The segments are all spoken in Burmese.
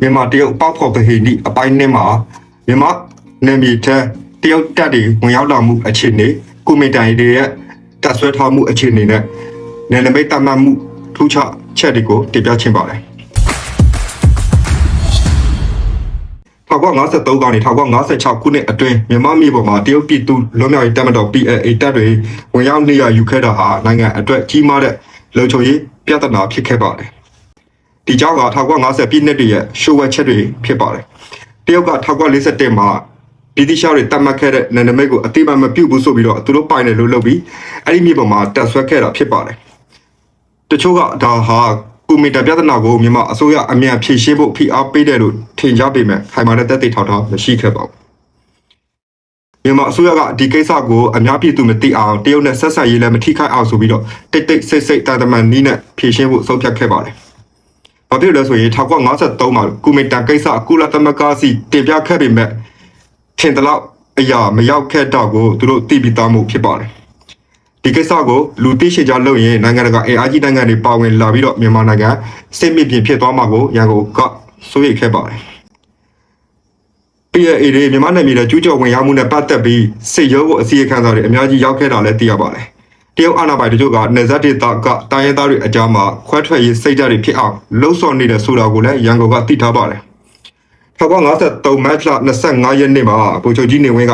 မြန်မာတရုတ်ပေါက်ဖော်ပဟိနိအပိုင်းနှစ်မှာမြန်မာနယ်မြေထဲတရုတ်တပ်တွေဝင်ရောက်လာမှုအခြေအနေကုမင်တိုင်တွေရဲ့တပ်ဆွဲထားမှုအခြေအနေနဲ့နယ်နိမိတ်တတ်မှတ်မှုထူးခြားချက်တွေကိုတင်ပြချင်ပါတယ်1953ကနေ1956ခုနှစ်အတွင်းမြန်မာပြည်ပေါ်မှာတရုတ်ပြည်သူလွတ်မြောက်ရေးတပ်မတော် PLA တပ်တွေဝင်ရောက်နေရယူခဲ့တာဟာနိုင်ငံအတွက်ကြီးမားတဲ့လုံခြုံရေးပြဿနာဖြစ်ခဲ့ပါတယ်။ ဒီကြောင့်က1950ပြည့်နှစ်တည်းရဲ့ရှိုးဝဲချက်တွေဖြစ်ပါတယ်။တရုတ်က1941မှာဗြိတိရှတွေတတ်မှတ်ခဲ့တဲ့နယ်နိမိတ်ကိုအတိအမှန်မပြုတ်ဘူးဆိုပြီးတော့သူတို့ပိုင်တယ်လို့လုပ်ပြီးအဲ့ဒီမြေပေါ်မှာတက်ဆွဲခဲ့တာဖြစ်ပါတယ်။တချို့ကဒါဟာကုမီတာပြဿနာကိုမြန်မာအစိုးရအမြန်ဖြေရှင်းဖို့ဖိအားပေးတယ်လို့ထင်ကြပေမဲ့ခိုင်မာတဲ့သက်သေထောက်ထားမရှိခဲ့ပါဘူး။မြန်မာအစိုးရကဒီကိစ္စကိုအများပြည်သူမသိအောင်တရုတ်နဲ့ဆက်ဆံရေးလည်းမထိခိုက်အောင်ဆိုပြီးတော့တိတ်တိတ်ဆိတ်ဆိတ်တာတမန်နီးနဲ့ဖြေရှင်းဖို့ဆုံးဖြတ်ခဲ့ပါတယ်။ ဘာဖြစ်လို့လဲဆိုရင်1953မှာကုမီတာကိစ္စကုလသမဂ္ဂစီတင်ပြခဲ့ပေမဲ့ထင်တယ်လို့အရာမရောက်ခဲ့တော့ကိုသူတို့သိပြီးသားမှုဖြစ်ပါတယ်။ဒီကိစ္စကိုလူသိရှိကြလို့ရင်နိုင်ငံတကာအေအားကြီးနိုင်ငံတွေပါဝင်လာပြီးတော့မြန်မာနိုင်ငံစိတ်မြင့်ပြင်ဖြစ်သွားမှာကိုရန်ကုန်ကစိုးရိမ်ခဲ့ပါတယ်။ PAA တွေမြန်မာနယ်မြေထဲကျူးကျော်ဝင်ရောက်မှုနဲ့ပတ်သက်ပြီးစစ်ရုံးကိုအစီအခံစာတွေအများကြီးရောက်ခဲ့တာလည်းသိရပါတယ်။ တရုတ်အာဏာပိုင်တို့ကနယ်စပ်ဒေသကတိုင်းရင်းသားတွေအကြားမှာခွဲထွက်ရေးစိတ်ဓာတ်တွေဖြစ်အောင်လှုံ့ဆော်နေတဲ့ဆိုတာကိုလည်းရန်ကုန်ကသိထားပါတယ်။1953မတ်လ25ရက်နေ့မှာဗိုလ်ချုပ်ကြီးနေဝင်းက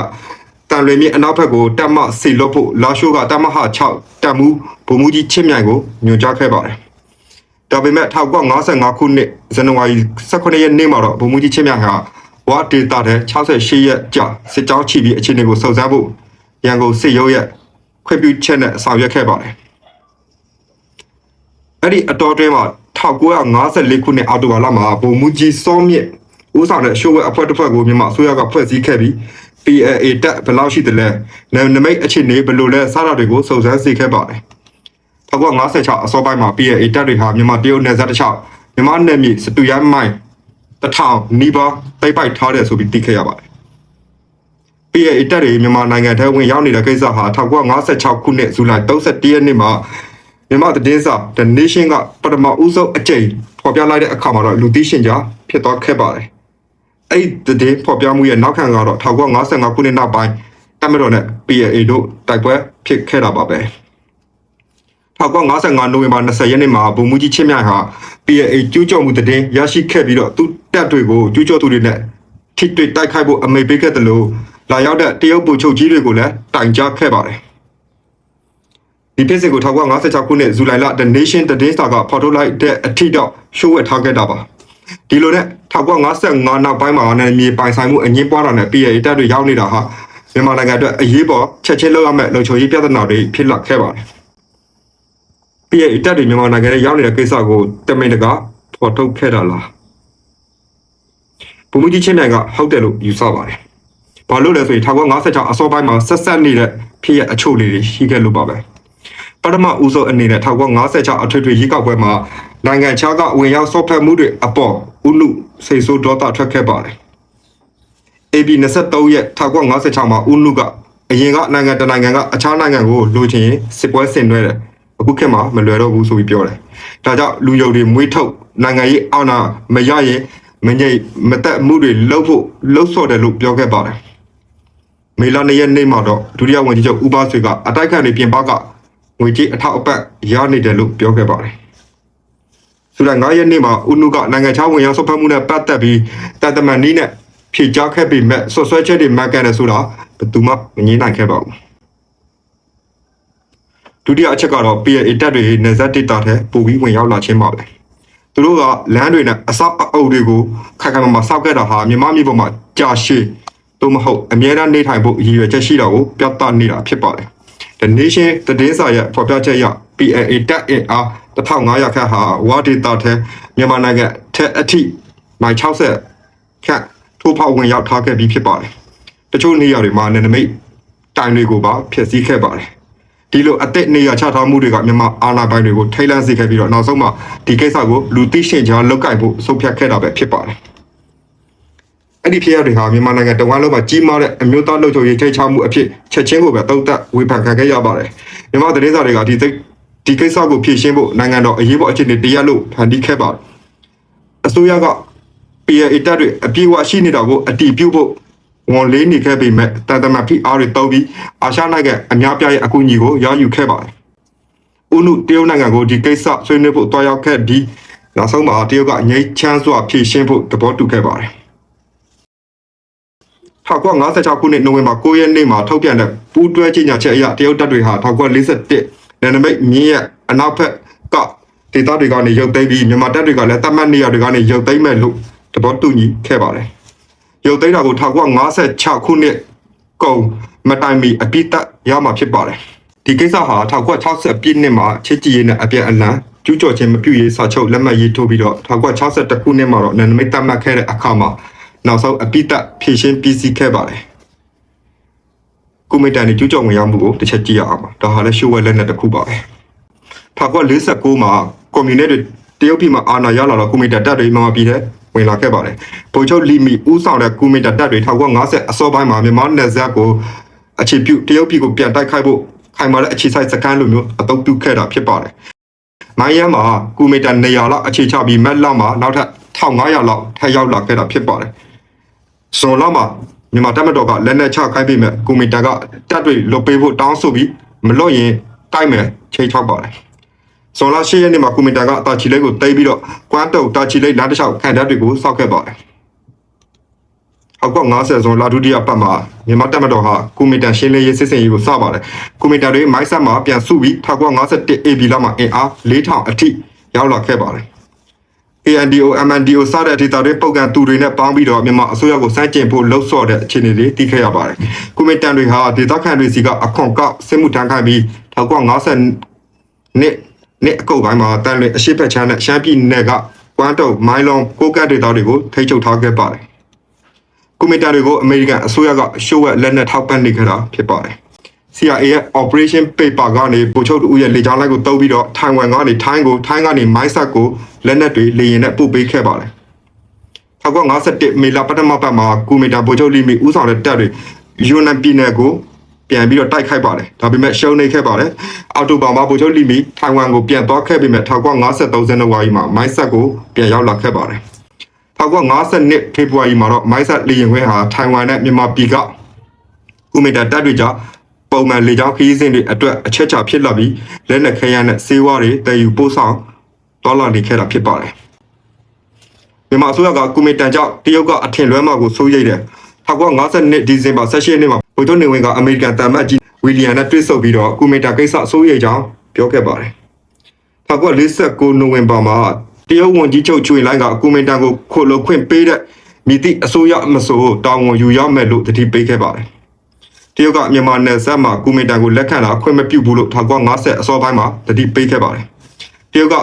တန်လွင်မြစ်အနောက်ဘက်ကိုတပ်မစီလွတ်ဖို့လာရှိုးကတပ်မဟာ6တပ်မှုဗိုလ်မှူးကြီးချစ်မြိုင်ကိုညွှန်ကြားခဲ့ပါတယ်။ဒါပေမဲ့1955ခုနှစ်ဇန်နဝါရီ18ရက်နေ့မှာတော့ဗိုလ်မှူးကြီးချစ်မြိုင်ဟာဝါဒေတာတဲ့68ရက်ကြာစစ်ကြောင်းချီပြီးအခြေအနေကိုစုံစမ်းဖို့ရန်ကုန်စစ်ရုံးရဲ့ ခွင့်ပြုချက်နဲ့ဆောင်ရွက်ခဲ့ပါတယ်။အဲ့ဒီအတော်တွင်းမှာ1954ခုနှစ်အောက်တိုဘာလမှာဗိုလ်မှူးကြီးစောမြင့်ဦးဆောင်တဲ့ရှိုးဝဲအဖွဲ့တစ်ဖွဲ့ကိုမြန်မာအစိုးရကဖွဲ့စည်းခဲ့ပြီး PAA တက်ဘယ်လောက်ရှိတယ်လဲနနမိတ်အခြေအနေဘယ်လိုလဲစတာတွေကိုစုံစမ်းစစ်ခဲ့ပါတယ်။1956အစောပိုင်းမှာ PAA တက်တွေဟာမြန်မာတရုတ်နယ်စပ်တစ်လျှောက်မြန်မာနယ်မြေစတူရန်မိုင်တထောင်နီးပါးတိတ်ပိုက်ထားတယ်ဆိုပြီးသိခဲ့ရပါတယ်။ PAA တက်တွေမြန်မာနိုင်ငံထဲဝင်ရောက်နေတဲ့ကိစ္စဟာ1956ခုနှစ်ဇူလိုင်31ရက်နေ့မှာမြန်မာသတင်းစာ The Nation ကပထမဦးဆုံးအကြိမ်ဖော်ပြလိုက်တဲ့အခါမှာတော့လူသိရှင်ကြားဖြစ်သွားခဲ့ပါတယ်။အဲ့ဒီသတင်းဖော်ပြမှုရဲ့နောက်ခံကတော့1955ခုနှစ်နောက်ပိုင်းတမတော်နဲ့ PAA တို့တိုက်ပွဲဖြစ်ခဲ့တာပါပဲ။1955နိုဝင်ဘာ20ရက်နေ့မှာဗိုလ်မှူးကြီးချင်းမြိုင်ဟာ PAA ကျူးကျော်မှုတည်ရရှိခဲ့ပြီးတော့သူတပ်တွေကိုကျူးကျော်သူတွေနဲ့ထိတွေ့တိုက်ခိုက်ဖို့အမိန့်ပေးခဲ့တယ်လို့ လာရောက်တဲ့တရုတ်ဗိုလ်ချုပ်ကြီးတွေကိုလည်းတိုင်ကြားခဲ့ပါတယ်ဒီဖြစ်စဉ်ကို1956ခုနှစ်ဇူလိုင်လ The Nation သတင်းစာကဖော်ထုတ်လိုက်တဲ့အထိတော့ရှိုးဝဲထားခဲ့တာပါဒီလိုနဲ့1955နောက်ပိုင်းမှာနယ်မြေပိုင်ဆိုင်မှုအငင်းပွားတာနဲ့ PAA တပ်တွေရောက်နေတာဟာမြန်မာနိုင်ငံအတွက်အရေးပေါ်ချက်ချင်းလောက်ရမယ့်လုံခြုံရေးပြဿနာတွေဖြစ်လာခဲ့ပါတယ် PAA တပ်တွေမြန်မာနိုင်ငံရဲ့ရောက်နေတဲ့ကိစ္စကိုတမင်တကာဖော်ထုတ်ခဲ့တာလားဘုံမကြီးချင်းနိုင်ကဟုတ်တယ်လို့ယူဆပါတယ်။ ဘာလို့လဲဆိုရင်1956အစောပိုင်းမှာဆက်ဆက်နေတဲ့ဖြစ်ရအချို့လေးတွေရှိခဲ့လို့ပါပဲ။ပထမဦးဆုံးအနေနဲ့1956အထွေထွေရေးကောက်ပွဲမှာနိုင်ငံခြားကဝင်ရောက်ဆော့ဖက်မှုတွေအပေါ်ဥနုစိတ်ဆိုးဒေါသထွက်ခဲ့ပါတယ်။ AB 23ရက်1956မှာဥနုကအရင်ကနိုင်ငံတနိုင်ငံကအခြားနိုင်ငံကိုလိုချင်ရင်စစ်ပွဲဆင်နွှဲတယ်။အခုခေတ်မှာမလွယ်တော့ဘူးဆိုပြီးပြောတယ်။ဒါကြောင့်လူယုံတွေမွေးထုတ်နိုင်ငံရေးအောက်နာမရရင်မငြိမ်မသက်မှုတွေလှုပ်ဖို့လှုပ်ဆော်တယ်လို့ပြောခဲ့ပါတယ်။ မေလ၂ရက်နေ့မှာတော့ဒုတိယဝန်ကြီးချုပ်ဦးပါဆွေကအတိုက်ခံတွေပြင်ပကငွေကြေးအထောက်အပံ့ရနေတယ်လို့ပြောခဲ့ပါတယ်။ဇူလိုင်9ရက်နေ့မှာဦးနုကနိုင်ငံခြားဝင်ရောက်ဆော့ဖက်မှုနဲ့ပတ်သက်ပြီးတန်တမန်နီးနဲ့ဖြေကြားခဲ့ပေမဲ့ဆွဆွဲချက်တွေမှန်ကန်တယ်ဆိုတာဘယ်သူမှမငြင်းနိုင်ခဲ့ပါဘူး။ဒုတိယအချက်ကတော့ PA တက်တွေနေဇက်ဒေတာထဲပိုပြီးဝင်ရောက်လာခြင်းပါပဲ။သူတို့ကလမ်းတွေနဲ့အဆောက်အအုပ်တွေကိုခိုင်ခိုင်မာမာစောက်ခဲ့တာဟာမြန်မာပြည်ပေါ်မှာကြာရှည် သို့မဟုတ်အမြဲတမ်းနေထိုင်ဖို့အရည်ရွယ်ချက်ရှိတာကိုပြသနေတာဖြစ်ပါတယ်။ The Nation သတင်းစာရဲ့ဖော်ပြချက်အရ PAA တက်အင်အား1500ခန့်ဟာဝါဒေတာထဲမြန်မာနိုင်ငံထက်အထိမိုင်60ခန့်ထိုးဖောက်ဝင်ရောက်ထားခဲ့ပြီးဖြစ်ပါတယ်။တချို့နေရာတွေမှာနယ်နိမိတ်တိုင်တွေကိုပါဖျက်ဆီးခဲ့ပါတယ်။ဒီလိုအသက်နေရချထားမှုတွေကမြန်မာအာဏာပိုင်တွေကိုထိတ်လန့်စေခဲ့ပြီးတော့နောက်ဆုံးမှာဒီကိစ္စကိုလူသိရှင်ကြားလောက်ကင်ဖို့ဆုံးဖြတ်ခဲ့တာပဲဖြစ်ပါတယ်။ အဲ့ဒီဖြစ်ရတွေဟာမြန်မာနိုင်ငံတဝမ်းလုံးမှာကြီးမားတဲ့အမျိုးသားလုံခြုံရေးထိတ်ချမှုအဖြစ်ချက်ချင်းကိုပဲတုံ့တက်ဝေဖန်ခံခဲ့ရပါတယ်။မြန်မာသတင်းစာတွေကဒီသိဒီကိစ္စကိုဖြေရှင်းဖို့နိုင်ငံတော်အရေးပေါ်အခြေအနေတရက်လို့ဖန်တီးခဲ့ပါတယ်။အစိုးရက PLA တပ်တွေအပြည့်အဝရှိနေတာကိုအတီးပြုတ်ဖို့ဝန်လေးနေခဲ့ပေမဲ့တန်တမဖိအားတွေတုံးပြီးအာရှနိုင်ငံအများပြားရဲ့အကူအညီကိုရယူခဲ့ပါတယ်။ဥနုတရုတ်နိုင်ငံကိုဒီကိစ္စဆွေးနွေးဖို့တွားရောက်ခဲ့ပြီးနောက်ဆုံးမှာတရုတ်ကအငြိမ်းချမ်းစွာဖြေရှင်းဖို့သဘောတူခဲ့ပါတယ်။ 1956ခုနှစ်နိုဝင်ဘာ9ရက်နေ့မှာထုတ်ပြန်တဲ့ပူးတွဲကြေညာချက်အရတရုတ်တပ်တွေဟာ1941နယ်နိမိတ်မြင်းရဲ့အနောက်ဘက်ကဒေသတွေကနေရုပ်သိမ်းပြီးမြန်မာတပ်တွေကလည်းတတ်မှတ်နေရာတွေကနေရုပ်သိမ်းမဲ့လို့သဘောတူညီခဲ့ပါတယ်။ရုပ်သိမ်းတာကို1956ခုနှစ်ကုန်မတိုင်မီအပိတက်ရမှာဖြစ်ပါတယ်။ဒီကိစ္စဟာ1960ပြည့်နှစ်မှာချစ်ကြည်ရေးနဲ့အပြန်အလှန်ကျူးကျော်ခြင်းမပြုရေးစာချုပ်လက်မှတ်ရေးထိုးပြီးတော့1962ခုနှစ်မှာတော့နယ်နိမိတ်တတ်မှတ်ခဲ့တဲ့အခါမှာ နောက်ဆုံးအပိတက်ဖြည့်ရှင်းပြီးစီးခဲ့ပါတယ်။ကုမီတန်နေကျူးကျော်ဝင်ရောက်မှုကိုတစ်ချက်ကြည့်ရအောင်ပါ။ဒါဟာလည်းရှိုးဝဲလက်နဲ့တစ်ခုပါပဲ။1949မှာကွန်မြူနစ်တွေတရုတ်ပြည်မှာအာဏာရလာတော့ကုမီတန်တပ်တွေမြန်မာပြည်ထဲဝင်လာခဲ့ပါတယ်။ဗိုလ်ချုပ်လီမီဦးဆောင်တဲ့ကုမီတန်တပ်တွေ1950အစောပိုင်းမှာမြန်မာနယ်စပ်ကိုအခြေပြုတရုတ်ပြည်ကိုပြန်တိုက်ခိုက်ဖို့ခိုင်မာတဲ့အခြေစိုက်စခန်းလိုမျိုးအသုံးပြုခဲ့တာဖြစ်ပါတယ်။မိုင်းရန်မှာကုမီတန်နေရာလောက်အခြေချပြီးမက်လောက်မှာနောက်ထပ်1500လောက်ထပ်ရောက်လာခဲ့တာဖြစ်ပါတယ်။ ဇွန်လမှာမြန်မာတပ်မတော်ကလက်နက်ချခိုင်းပြီးမဲ့ကုမီတန်ကတပ်တွေလွတ်ပေးဖို့တောင်းဆိုပြီးမလွတ်ရင်တိုက်မယ်ချိန်ချောက်ပါတယ်။ဇွန်လ10ရက်နေ့မှာကုမီတန်ကတာချီလိတ်ကိုတိတ်ပြီးတော့ကွမ်းတုံတာချီလိတ်လမ်းတစ်လျှောက်ခံတပ်တွေကိုစောက်ခဲ့ပါတယ်။အောက်က90ဇွန်လဒုတိယပတ်မှာမြန်မာတပ်မတော်ဟာကုမီတန်ရှင်းလင်းရေးစစ်စင်ရေးကိုစပါတယ်။ကုမီတန်တွေမိုက်ဆက်မှာပြန်စုပြီး1951 AB လမှာအင်အား4000အထိရောက်လာခဲ့ပါတယ်။ ANDO MNDO စတဲ့အထိတာတွေပုတ်ကန်သူတွေနဲ့ပေါင်းပြီးတော့မြန်မာအစိုးရကိုစန့်ကျင်ဖို့လှုံ့ဆော်တဲ့အခြေအနေတွေသိခဲ့ရပါတယ်။ကုမီတန်တွေဟာဒေသခံတွေစီကအခွန်ကောက်စစ်မှုထမ်းခိုင်းပြီး1950နှစ်နှစ်အကုပ်ပိုင်းမှာတန်လွင်အရှိတ်ဖက်ချမ်းနဲ့ရှမ်းပြည်နယ်ကကွမ်းတုံမိုင်းလုံးကိုကတ်ဒေသတွေကိုထိချုပ်ထားခဲ့ပါတယ်။ကုမီတန်တွေကိုအမေရိကန်အစိုးရကရှိုးဝက်လက်နက်ထောက်ပံ့နေကြတာဖြစ်ပါတယ်။ CIA ရဲ့ Operation Paper ကနေဗိုလ်ချုပ်တူရဲ့လေကြောင်းလိုင်းကိုတုံးပြီးတော့ထိုင်ဝမ်ကနေထိုင်းကိုထိုင်းကနေမိုင်းဆက်ကိုလက်နက်တွေလေရင်နဲ့ပို့ပေးခဲ့ပါတယ်။1951မေလပထမပတ်မှာကူမီတာဗိုလ်ချုပ်လီမီဦးဆောင်တဲ့တပ်တွေယူနန်ပြည်နယ်ကိုပြန်ပြီးတော့တိုက်ခိုက်ပါတယ်။ဒါပေမဲ့ရှုံးနေခဲ့ပါတယ်။အော်တိုဘာမှာဗိုလ်ချုပ်လီမီထိုင်ဝမ်ကိုပြန်သွားခဲ့ပေမဲ့1953ဇန်နဝါရီမှာမိုင်းဆက်ကိုပြန်ရောက်လာခဲ့ပါတယ်။1952ဖေဖော်ဝါရီမှာတော့မိုင်းဆက်လေရင်ခွဲဟာထိုင်ဝမ်နဲ့မြန်မာပြည်ကကူမီတာတပ်တွေကြောင့် ပုံမှန်လေကြောင်းခရီးစဉ်တွေအတွက်အချက်ချာဖြစ်လာပြီးလက်နက်ခဲယမ်းနဲ့စေဝါတွေတည်ယူပို့ဆောင်တော်လာနေခဲ့တာဖြစ်ပါတယ်။မြန်မာအစိုးရကကုမီတန်ကြောင့်တရုတ်ကအထင်လွဲမှာကိုစိုးရိမ်တယ်။1952ဒီဇင်ဘာ18ရက်နေ့မှာဗိုလ်ချုပ်နေဝင်ကအမေရိကန်တမ်မတ်ကြီးဝီလီယံနဲ့တွေ့ဆုံပြီးတော့ကုမီတန်ကိစ္စစိုးရိမ်ကြောင်းပြောခဲ့ပါတယ်။1949နိုဝင်ဘာမှာတရုတ်ဝန်ကြီးချုပ်ချွေလိုင်းကကုမီတန်ကိုခိုလုံခွင့်ပေးတဲ့မြစ်တိအစိုးရမဆိုတောင်းဝန်ယူရမယ်လို့တတိပေးခဲ့ပါတယ်။ တရုတ်ကမြန်မာနယ်စပ်မှာကုမီတန်ကိုလက်ခံတာအခွင့်မပြုဘူးလို့1950အစောပိုင်းမှာတတိပေးခဲ့ပါတယ်။တရုတ်က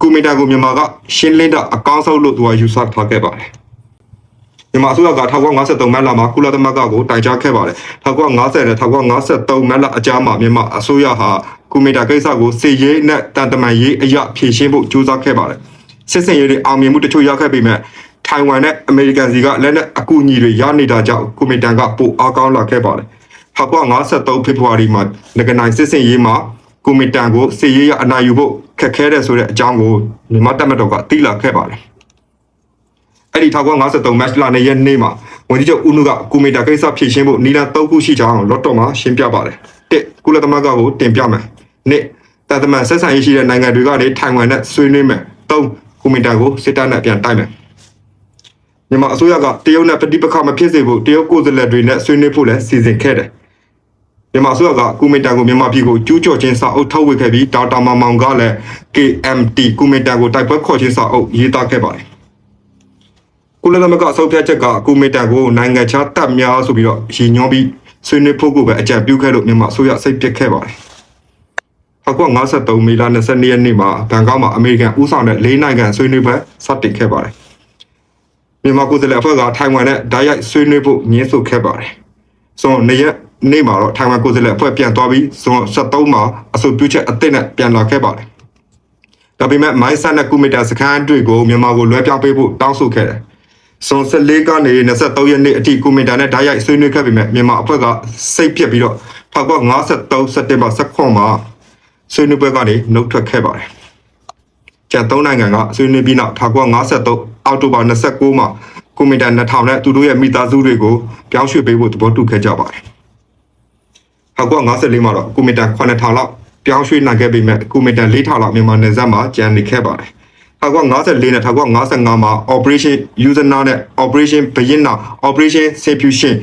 ကူမီတာကိုမြန်မာကရှင်းလင်းတာအကောင်းဆုံးလို့သူကယူဆထားခဲ့ပါတယ်။မြန်မာအစိုးရက1953မတ်လမှာကုလသမဂ္ဂကိုတိုင်ကြားခဲ့ပါတယ်။1950နဲ့1953မတ်လအကြားမှာမြန်မာအစိုးရဟာကူမီတာကိစ္စကိုစစ်ရေးနဲ့တန်တမန်ရေးအရာဖြေရှင်းဖို့ကြိုးစားခဲ့ပါတယ်။စစ်စင်ရေးတွေအောင်မြင်မှုတချို့ရခဲ့ပေမဲ့ထိုင်ဝမ်နဲ့အမေရိကန်စီကလက်နက်အကူအညီတွေရနေတာကြောင့်ကူမီတန်ကပိုအားကောင်းလာခဲ့ပါတယ်။ 1953ဖေဖော်ဝါရီမှာငကနိုင်စစ်စင်ရေးမှာကွန်မီတန်ကိုစီရေးရအနိုင်ယူဖို့ခက်ခဲတဲ့ဆိုတဲ့အကြောင်းကိုမြန်မာတပ်မတော်ကသိလာခဲ့ပါတယ်။အဲ့ဒီ1953 match လာနေရက်နေ့မှာဝန်ကြီးချုပ်ဦးနုကကွန်မီတာကိစ္စဖြေရှင်းဖို့နီလာ၃ခုရှိကြောင်းလော့တော်မှာရှင်းပြပါတယ်။တစ်ကုလသမဂ္ဂကိုတင်ပြမယ်။နှစ်တန်တမန်ဆက်ဆံရေးရှိတဲ့နိုင်ငံတွေကနေထိုင်ဝမ်နဲ့ဆွေးနွေးမယ်။သုံးကွန်မီတာကိုစစ်တပ်နဲ့ပြန်တိုက်မယ်။မြန်မာအစိုးရကတရုတ်နဲ့ပဋိပက္ခမဖြစ်စေဖို့တရုတ်ကိုယ်စားလှယ်တွေနဲ့ဆွေးနွေးဖို့လည်းစီစဉ်ခဲ့တယ်။ မြန်မာအစိုးရကကူမီတန်ကိုမြန်မာပြည်ကိုကျူးကျော်ခြင်းစာအုပ်ထုတ်ဝေခဲ့ပြီးဒေါက်တာမောင်မောင်ကလည်း KMT ကူမီတန်ကိုတိုက်ပွဲခေါ်ခြင်းစာအုပ်ရေးသားခဲ့ပါတယ်။ကုလသမဂ္ဂအစိုးရချက်ကကူမီတန်ကိုနိုင်ငံခြားတပ်များဆိုပြီးတော့ရည်ညွှန်းပြီးဆွေးနွေးဖို့ကိုပဲအကြံပြုခဲ့လို့မြန်မာအစိုးရစိတ်ပစ်ခဲ့ပါတယ်။1953မေလ22ရက်နေ့မှာဘန်ကောက်မှာအမေရိကန်ဦးဆောင်တဲ့လေးနိုင်ငံဆွေးနွေးပွဲစတင်ခဲ့ပါတယ်။မြန်မာကိုယ်စားလှယ်အဖွဲ့ကထိုင်ဝမ်နဲ့ဓာတ်ရိုက်ဆွေးနွေးဖို့ညှင်းဆိုခဲ့ပါတယ်။ဆိုတော့နေ့ရက် နေ့မှာတော့ထိုင်ဝမ်ကိုယ်စားလှယ်အဖွဲ့ပြန်သွားပြီးဇွန်73မှာအဆိုပြုချက်အသစ်နဲ့ပြန်လာခဲ့ပါတယ်။ဒါပေမဲ့မိုင်းဆန်နဲ့ကူမီတာစခန်းတွေကိုမြန်မာကိုလွှဲပြောင်းပေးဖို့တောင်းဆိုခဲ့တယ်။ဇွန်14ကနေ23ရက်နေ့အထိကူမီတာနဲ့ဓာတ်ရိုက်ဆွေးနွေးခဲ့ပေမဲ့မြန်မာအဖွဲ့ကစိတ်ပြက်ပြီးတော့1953စက်တင်ဘာ16မှာဆွေးနွေးပွဲကနေနှုတ်ထွက်ခဲ့ပါတယ်။ကျန်၃နိုင်ငံကဆွေးနွေးပြီးနောက်1953အောက်တိုဘာ29မှာကွန်မီတာ2000နဲ့သူတို့ရဲ့မိသားစုတွေကိုပြောင်းရွှေ့ပေးဖို့သဘောတူခဲ့ကြပါတယ်။ 1954မှာတော့ကွန်မီတာ9000လောက်ပြောင်းရွှေ့နိုင်ခဲ့ပေမဲ့ကွန်မီတာ4000လောက်မြန်မာနယ်စပ်မှာကျန်နေခဲ့ပါတယ်။1954နဲ့1955မှာ Operation Usener နဲ့ Operation Beyina Operation Sefusion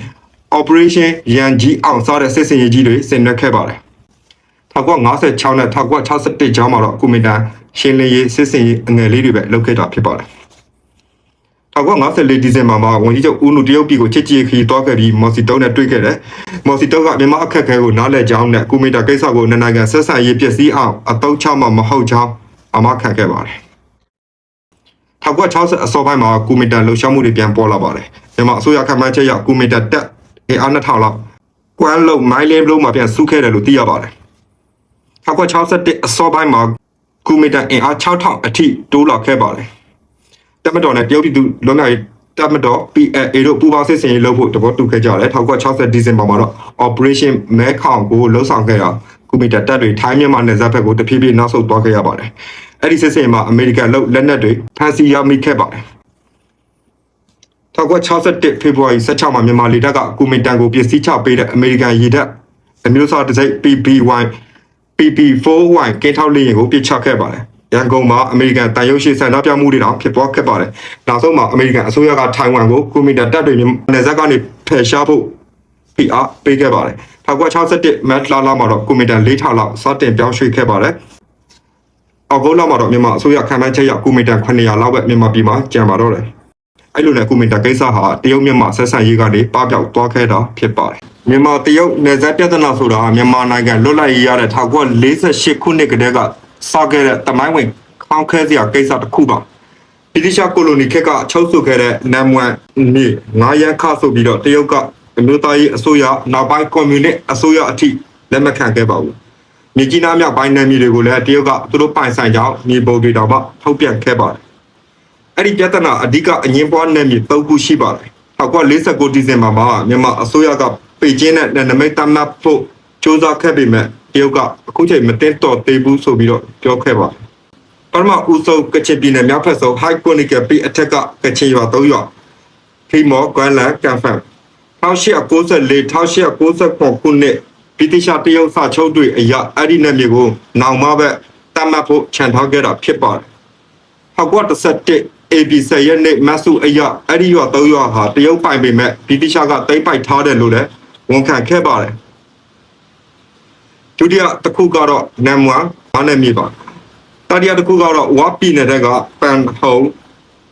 Operation Yanji အောင်စတဲ့စစ်စင်ရေးကြီးတွေဆင်နွှဲခဲ့ပါတယ်။1956နဲ့1961ကျောင်းမှာတော့ကွန်မီတာရှင်းလင်းရေးစစ်စင်ရေးအငယ်လေးတွေပဲလုပ်ခဲ့တာဖြစ်ပါတယ်။ 1954ဒီဇင်ဘာမှာဝန်ကြီးချုပ်ဦးနုတရုတ်ပြည်ကိုချစ်ကြည်ခီးသွားခဲ့ပြီးမော်စီတုံးနဲ့တွေ့ခဲ့တယ်။မော်စီတုံးကမြန်မာအခက်အခဲကိုနားလည်ကြောင်းနဲ့ကွန်မီတာကိစ္စကိုနှစ်နိုင်ငံဆက်ဆံရေးပျက်စီးအောင်အတုံးချမှမဟုတ်ကြောင်းအမခံခဲ့ပါတယ်။1960အစောပိုင်းမှာကွန်မီတာလှုပ်ရှားမှုတွေပြန်ပေါ်လာပါတယ်။မြန်မာအစိုးရခန့်မှန်းချက်အရကွန်မီတာတက်အင်အား2000လောက်ကွမ်းလုံးမိုင်းလင်းလုံးမှာပြန်စုခဲ့တယ်လို့သိရပါတယ်။1961အစောပိုင်းမှာကွန်မီတာအင်အား6000အထိတိုးလာခဲ့ပါတယ်။ တမတော်နဲ့တရုတ်ပြည်သူလွတ်မြောက်ရေးတမတော် PLA တို့ပူးပေါင်းစစ်စင်ရေးလုပ်ဖို့တဘောတူခဲ့ကြတယ်1960ဒီဇင်ဘာမှာတော့ Operation မဲခေါင်ကိုလှုပ်ဆောင်ခဲ့တာကွန်ပျူတာတပ်တွေထိုင်းမြန်မာနယ်စပ်ဘက်ကိုတဖြည်းဖြည်းနောက်ဆုတ်သွားခဲ့ရပါတယ်အဲ့ဒီစစ်စင်ရေးမှာအမေရိကန်လုပ်လက်နက်တွေဖမ်းဆီးရမိခဲ့ပါတယ်1961ဖေဖော်ဝါရီ16မှာမြန်မာလေတပ်ကကွန်မီတန်ကိုပစ္စည်းချပေးတဲ့အမေရိကန်ရေတပ်အမျိုးအစားတစ်စိတ် PB1 PP4Y ကင်းထောက်လေယာဉ်ကိုပြစ်ချခဲ့ပါတယ်။ ရန်ကုန်မှာအမေရိကန်တန်ရုပ်ရှိဆန္ဒပြမှုတွေတောင်ဖြစ်ပွားခဲ့ပါတယ်။နောက်ဆုံးမှာအမေရိကန်အစိုးရကထိုင်ဝမ်ကိုကွန်မီတာတပ်တွေနယ်စပ်ကနေဖယ်ရှားဖို့ဖိအားပေးခဲ့ပါတယ်။1961မတ်လလာမှာတော့ကွန်မီတာ၄ထောင်လောက်စတင်ပြောင်းရွှေ့ခဲ့ပါတယ်။အောက်ဂုတ်လမှာတော့မြန်မာအစိုးရခံမှန်းချက်အရကွန်မီတာ900လောက်ပဲမြန်မာပြည်မှာကျန်ပါတော့တယ်။အဲ့လိုနဲ့ကွန်မီတာကိစ္စဟာတရုတ်မြန်မာဆက်ဆံရေးကနေပပျောက်သွားခဲ့တာဖြစ်ပါတယ်။မြန်မာတရုတ်နယ်စပ်ပြဿနာဆိုတာမြန်မာနိုင်ငံလွတ်လပ်ရေးရတဲ့1948ခုနှစ်ကတည်းက စခဲ့တဲ့တမိုင်းဝင်ခေါင်းခဲစရာကိစ္စတစ်ခုပါ။ဗြိတိရှကိုလိုနီခေတ်ကချုပ်ဆိုခဲ့တဲ့နမ်မွမ်မြေငါးရန်ခဆိုပြီးတော့တရုတ်ကအမျိုးသားရေးအစိုးရနောက်ပိုင်းကွန်မြူနစ်အစိုးရအထိလက်မခံခဲ့ပါဘူး။မြေကြီးနားမြောက်ပိုင်းနယ်မြေတွေကိုလည်းတရုတ်ကသူတို့ပိုင်ဆိုင်ကြောင်းမြေပုံတွေတောင်မှထုတ်ပြန်ခဲ့ပါတယ်။အဲ့ဒီပြဿနာအဓိကအငင်းပွားနယ်မြေ၃ခုရှိပါတယ်။1949ဒီဇင်ဘာမှာမြန်မာအစိုးရကပေကျင်းနဲ့နယ်နိမိတ်တမတ်ဖို့စ조사ခဲ့ပေမဲ့ တရုတ်ကအခုချိန်မတင်တော်သေးဘူးဆိုပြီးတော့ပြောခဲ့ပါတယ်။ပထမဦးဆုံးကချင်ပြည်နယ်မြောက်ဖက်ဆုံး High Conical Peak အထက်ကကချင်ရွာ၃ရွာဖိမော်ကွမ်လန်ကန်ဖန်1894 1899ခုနှစ်ဗြိတိရှတရုတ်စာချုပ်တွေအရအဲ့ဒီနယ်မြေကိုနောင်မဘက်တတ်မှတ်ဖို့ခြံထားခဲ့တာဖြစ်ပါတယ်။1917 AB 10ရက်နေ့မတ်စုအရအဲ့ဒီရွာ၃ရွာဟာတရုတ်ပိုင်ပေမဲ့ဗြိတိရှကတိမ့်ပိုက်ထားတယ်လို့လည်းဝန်ခံခဲ့ပါတယ်။ ဒုတိယတစ်ခုကတော့နမ်မွမ်ဘာနယ်မြေပါတတိယတစ်ခုကတော့ဝါပီနယ်တဲ့ကပန်ဟုံ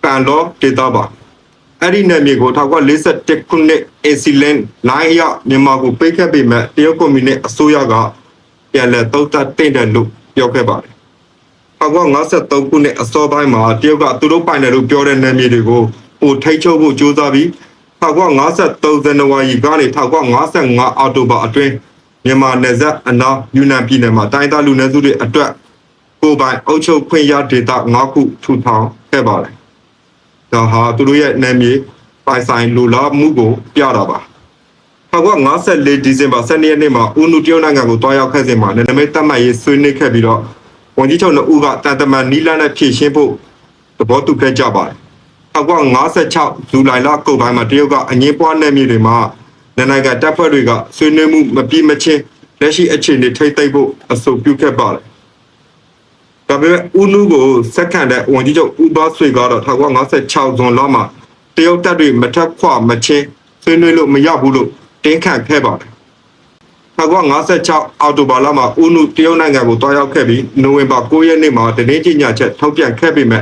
ပန်လောဒေတာပါအဲ့ဒီနယ်မြေကို1941ခုနှစ်အင်စီလန်လိုင်းအရမြန်မာကိုပေးခဲ့ပေမဲ့တရုတ်ကွန်မြူနစ်အစိုးရကပြန်လည်တုံ့တက်တင်တယ်လို့ပြောခဲ့ပါတယ်1953ခုနှစ်အစောပိုင်းမှာတရုတ်ကသူတို့ပိုင်တယ်လို့ပြောတဲ့နယ်မြေတွေကိုဟိုထိတ်ချုပ်ဖို့ကြိုးစားပြီး1953ဇန်နဝါရီကနေ1955အောက်တိုဘာအတွင်း မြန်မာနယ်စပ်အနောက်ယူနန်ပြည်နယ်မှာတိုင်းသားလူနည်းစုတွေအတွက်ကိုယ်ပိုင်အုပ်ချုပ်ခွင့်ရဒေသ၅ခုထူထောင်ခဲ့ပါတယ်။ဒါဟာသူတို့ရဲ့နယ်မြေပိုင်ဆိုင်လူလာမှုကိုပြတာပါ။1954ဒီဇင်ဘာ12ရက်နေ့မှာဦးနုတရုတ်နိုင်ငံကိုတွားရောက်ခဲ့စဉ်မှာနယ်နိမိတ်တတ်မှတ်ရေးဆွေးနွေးခဲ့ပြီးတော့ဝန်ကြီးချုပ်နှစ်ဦးကတန်တမန်နီလန်းနဲ့ဖြည့်ရှင်းဖို့သဘောတူခဲ့ကြပါတယ်။1956ဇူလိုင်လကုန်ပိုင်းမှာတရုတ်ကအငင်းပွားနယ်မြေတွေမှာ နိုင်ငံတပ်ဖွဲ့တွေကဆွေးနွေးမှုမပြည့်မချင်းလက်ရှိအခြေအနေထိတ်သိမ်းဖို့အဆိုပြုခဲ့ပါတယ်။ဒါပေမဲ့ဦးနုကိုစက္ကန့်တဲ့ဝန်ကြီးချုပ်ဦးသောဆွေကတော့1956ဇွန်လမှာတရုတ်တပ်တွေမထက်ခွမချင်းဆွေးနွေးလို့မရဘူးလို့တင်းခန့်ခဲ့ပါတယ်။1956အောက်တိုဘာလမှာဦးနုတရုတ်နိုင်ငံကိုတွားရောက်ခဲ့ပြီးနိုဝင်ဘာ9ရက်နေ့မှာတနေ့ကြီးညချက်ထုတ်ပြန်ခဲ့ပေမဲ့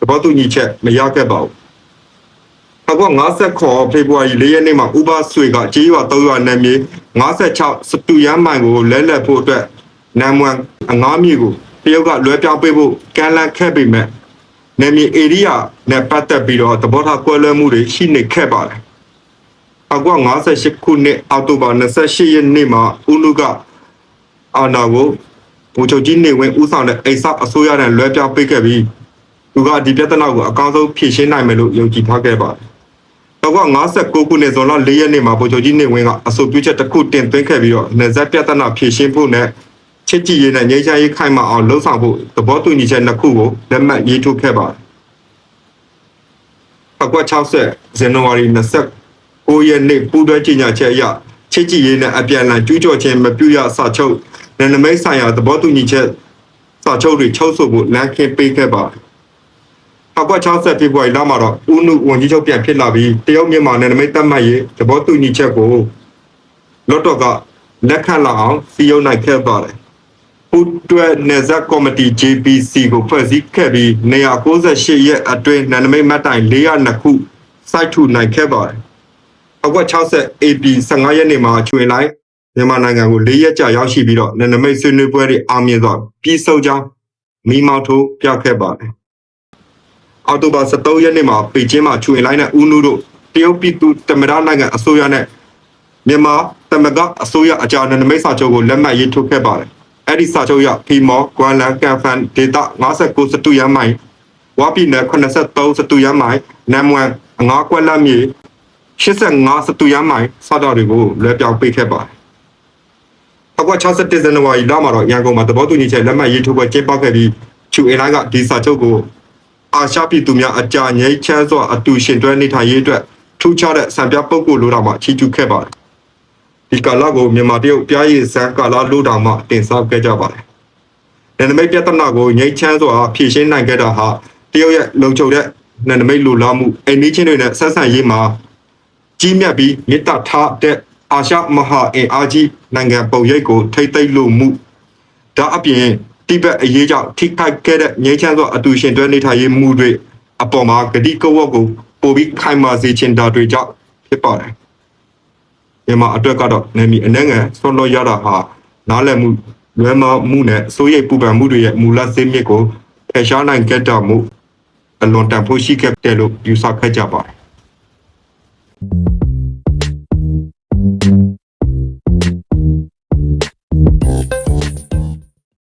သဘောတူညီချက်မရခဲ့ပါဘူး။ 1959ဖေဖော်ဝါရီ၄ရက်နေ့မှာဥပဆွေကကြေးရွာ၃ရွာနယ်မြေ56စတူရန်မိုင်ကိုလဲလှယ်ဖို့အတွက်နမ်မွမ်အငားမြေကိုတရုတ်ကလွှဲပြောင်းပေးဖို့ကမ်းလှမ်းခဲ့ပေမဲ့နယ်မြေဧရိယာနဲ့ပတ်သက်ပြီးတော့သဘောထားကွဲလွဲမှုတွေရှိနေခဲ့ပါတယ်။1958ခုနှစ်အောက်တိုဘာ28ရက်နေ့မှာဦးနုကအာနာကိုဗိုလ်ချုပ်ကြီးနေဝင်ဦးဆောင်တဲ့အိဆအစိုးရနဲ့လွှဲပြောင်းပေးခဲ့ပြီးသူကဒီပြဿနာကိုအကောင်းဆုံးဖြေရှင်းနိုင်မယ်လို့ယုံကြည်ထားခဲ့ပါတယ်။ တော့59ခုနှစ်ဇွန်လ4ရက်နေ့မှာဗိုလ်ချုပ်ကြီးနေဝင်ကအဆိုပြုချက်တစ်ခုတင်သွင်းခဲ့ပြီးတော့နေဆက်ပြဿနာဖြေရှင်းဖို့နဲ့ချစ်ကြည်ရေးနဲ့ငြိမ်းချမ်းရေးခိုင်မာအောင်လှုံ့ဆော်ဖို့သဘောတူညီချက်နှစ်ခုကိုလက်မှတ်ရေးထိုးခဲ့ပါတယ်။အကွက်60ဇန်နဝါရီ29ရက်နေ့ပူးတွဲကြေညာချက်အရချစ်ကြည်ရေးနဲ့အပြန်အလှန်ကျူးကျော်ခြင်းမပြုရစာချုပ်နယ်နိမိတ်ဆိုင်ရာသဘောတူညီချက်စာချုပ်တွေချုပ်ဆိုဖို့လမ်းခင်းပေးခဲ့ပါတယ်။ အကွက်60ဖေဖော်ဝါရီလမှာတော့ဦးနုဝန်ကြီးချုပ်ပြန်ဖြစ်လာပြီးတရုတ်မြန်မာနယ်နိမိတ်တပ်မှတ်ရေးသဘောတူညီချက်ကိုလွတ်တော်ကလက်ခံလာအောင်စီယုံနိုင်ခဲ့ပါတယ်။ပူတွဲနေဇက်ကော်မတီ JPC ကိုဖွဲ့စည်းခဲ့ပြီး198ရက်အတွင်းနာနမိတ်မှတ်တိုင်402ခုစိုက်ထူနိုင်ခဲ့ပါတယ်။အကွက်60 AP 15ရက်နေ့မှာချွေလိုက်မြန်မာနိုင်ငံကို၄ရက်ကြာရောက်ရှိပြီးတော့နာနမိတ်ဆွေးနွေးပွဲတွေအောင်မြင်စွာပြီးဆုံးကြောင်းမိမောက်ထိုးပြခဲ့ပါတယ်။ အောက်တိုဘာ23ရက်နေ့မှာပေကျင်းမှာချွေလိုက်တဲ့ဦးနုတို့တရုတ်ပြည်သူတမရနိုင်ငံအစိုးရနဲ့မြန်မာတမကအစိုးရအကြံနမိတ်စာချုပ်ကိုလက်မှတ်ရေးထိုးခဲ့ပါတယ်။အဲ့ဒီစာချုပ်ရဖီမော်ကွမ်လန်ကန်ဖန်ဒေတာ59စတူရန်မိုင်ဝါပီနယ်83စတူရန်မိုင်နမ်ဝမ်ငါးကွက်လက်မြေ85စတူရန်မိုင်စတာတွေကိုလွှဲပြောင်းပေးခဲ့ပါတယ်။အကွက်61ဇန်နဝါရီလမှာတော့ရန်ကုန်မှာသဘောတူညီချက်လက်မှတ်ရေးထိုးပွဲကျင်းပခဲ့ပြီးချူအင်လိုင်းကဒီစာချုပ်ကို အာရှပြည်သူများအကြငြိမ်းချမ်းစွာအတူရှင်တွဲနေထိုင်ရေးအတွက်ထူးခြားတဲ့စံပြပုဂ္ဂိုလ်လိုတော်မှာချီးကျူးခဲ့ပါတယ်ဒီကာလကိုမြန်မာတရုတ်ပြားရည်စံကာလလို့တောင်မှတင်စားခဲ့ကြပါတယ်။နယ်နိမိတ်ပြဿနာကိုငြိမ်းချမ်းစွာဖြေရှင်းနိုင်ခဲ့တာဟာတရုတ်ရဲ့လုံခြုံတဲ့နယ်နိမိတ်လိုလားမှုအိမ်နီးချင်းတွေနဲ့ဆက်ဆံရေးမှာကြီးမြတ်ပြီးမေတ္တာထားတဲ့အာရှမဟာအင်အားကြီးနိုင်ငံပုံရိပ်ကိုထိမ့်သိမ့်လို့မှုဒါအပြင် တိဘက်အရေးကြောင့်ထိခိုက်ခဲ့တဲ့ငြိမ်းချမ်းစွာအတူရှင်တွဲနေထိုင်ရေးမှုတွေအပေါ်မှာဂတိကဝတ်ကိုပိုပြီးခိုင်မာစေချင်တာတွေကြောင့်ဖြစ်ပါတယ်မြန်မာအတွက်ကတော့နေမီအနှဲငယ်ဆွန်လို့ရတာဟာနားလည်မှုလွယ်မမှုနဲ့စိုးရိမ်ပူပန်မှုတွေရဲ့မူလစေမြစ်ကိုဖယ်ရှားနိုင်ခဲ့တာမို့အလွန်တန်ဖိုးရှိခဲ့တယ်လို့ယူဆခဲ့ကြပါတယ်